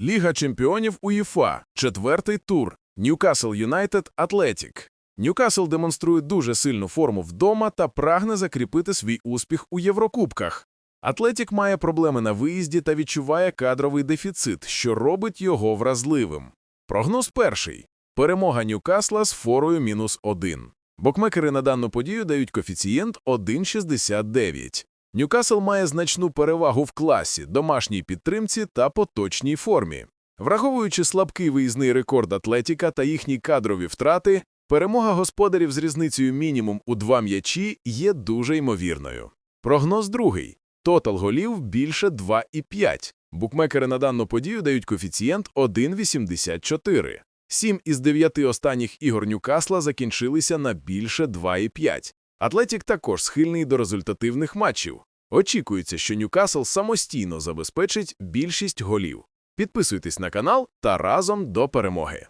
Ліга чемпіонів УЄФА, четвертий тур, Ньюкасл Юнайтед Атлетік. Ньюкасл демонструє дуже сильну форму вдома та прагне закріпити свій успіх у Єврокубках. Атлетік має проблеми на виїзді та відчуває кадровий дефіцит, що робить його вразливим. Прогноз перший. Перемога Ньюкасла з форою мінус 1. Бокмекери на дану подію дають коефіцієнт 1,69. Ньюкасл має значну перевагу в класі, домашній підтримці та поточній формі. Враховуючи слабкий виїзний рекорд Атлетіка та їхні кадрові втрати, перемога господарів з різницею мінімум у два м'ячі є дуже ймовірною. Прогноз другий. Тотал голів більше 2,5. Букмекери на дану подію дають коефіцієнт 1,84. Сім із дев'яти останніх ігор Ньюкасла закінчилися на більше 2,5. Атлетік також схильний до результативних матчів. Очікується, що Ньюкасл самостійно забезпечить більшість голів. Підписуйтесь на канал та разом до перемоги.